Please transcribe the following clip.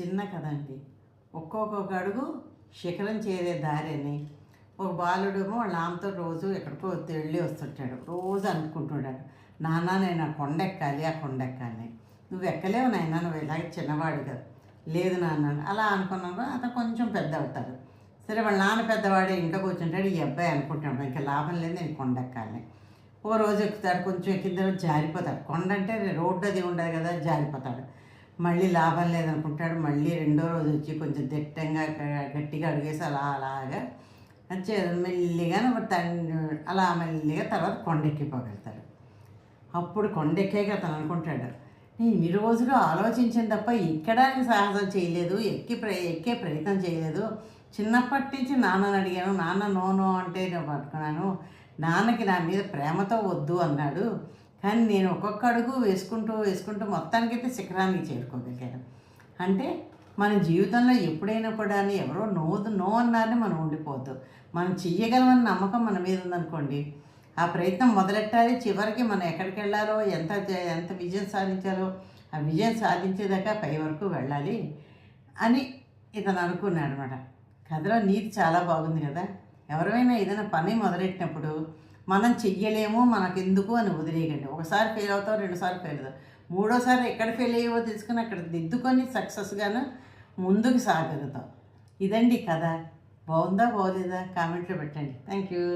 చిన్న కథ అండి ఒక్కొక్క అడుగు శిఖరం చేరే దారిని. ఒక బాలుడేమో వాళ్ళ ఆమెతో రోజు ఎక్కడికో వెళ్ళి వస్తుంటాడు. రోజు అనుకుంటున్నాడు నాన్న నేను ఆ కొండ ఎక్కాలి ఆ కొండ ఎక్కాలి. నువ్వు ఎక్కలేవు నాయన నువ్వు ఇలాగే చిన్నవాడు కదా. లేదు నాన్న అలా అనుకున్నాను అతను కొంచెం పెద్ద అవుతాడు. సరే వాళ్ళ నాన్న పెద్దవాడే ఇంకా కూర్చుంటాడు ఈ అబ్బాయి అనుకుంటాడు ఇంకా లాభం లేదు నేను కొండ ఎక్కాలి. ఓ రోజు ఎక్కుతాడు కొంచెం ఎక్కిన తర్వాత జారిపోతాడు. కొండ అంటే రోడ్డు అది ఉండదు కదా జారిపోతాడు. మళ్ళీ లాభం లేదనుకుంటాడు. మళ్ళీ రెండో రోజు వచ్చి కొంచెం దిట్టంగా గట్టిగా అడిగేసి అలా అలాగా వచ్చే మెల్లిగా అలా మెల్లిగా తర్వాత కొండెక్కిపోగలుగుతాడు. అప్పుడు కొండెక్కాక అతను అనుకుంటాడు. నేను ఇన్ని రోజులు ఆలోచించాను తప్ప ఎక్కడానికి సాహసం చేయలేదు ఎక్కి ప్ర ఎక్కే ప్రయత్నం చేయలేదు. చిన్నప్పటి నుంచి నాన్నని అడిగాను నాన్న నో నో అంటే నేను పట్టుకున్నాను. నాన్నకి నా మీద ప్రేమతో వద్దు అన్నాడు. కానీ నేను ఒక్కొక్క అడుగు వేసుకుంటూ వేసుకుంటూ మొత్తానికైతే శిఖరానికి చేరుకోగలిగాను అంటే మన జీవితంలో ఎప్పుడైనా కూడా ఎవరో నోదు నో అన్నారని మనం ఉండిపోద్దు. మనం చెయ్యగలమని నమ్మకం మన మీద ఉందనుకోండి ఆ ప్రయత్నం మొదలెట్టాలి. చివరికి మనం ఎక్కడికి వెళ్ళాలో ఎంత ఎంత విజయం సాధించాలో ఆ విజయం సాధించేదాకా పై వరకు వెళ్ళాలి అని ఇతను అనుకున్నాడు అనమాట కథలో నీతి చాలా బాగుంది కదా. ఎవరైనా ఏదైనా పని మొదలెట్టినప్పుడు మనం చెయ్యలేము మనకెందుకు అని వదిలేయకండి. ఒకసారి ఫెయిల్ అవుతావు రెండుసార్లు ఫెయిల్ అవుతావు. మూడోసారి ఎక్కడ ఫెయిల్ అయ్యేవో తెలుసుకుని అక్కడ దిద్దుకొని సక్సెస్గాను ముందుకు సాగలుగుతాం ఇదండి కథ. బాగుందా బాగోలేదా? కామెంట్లో పెట్టండి. Thank you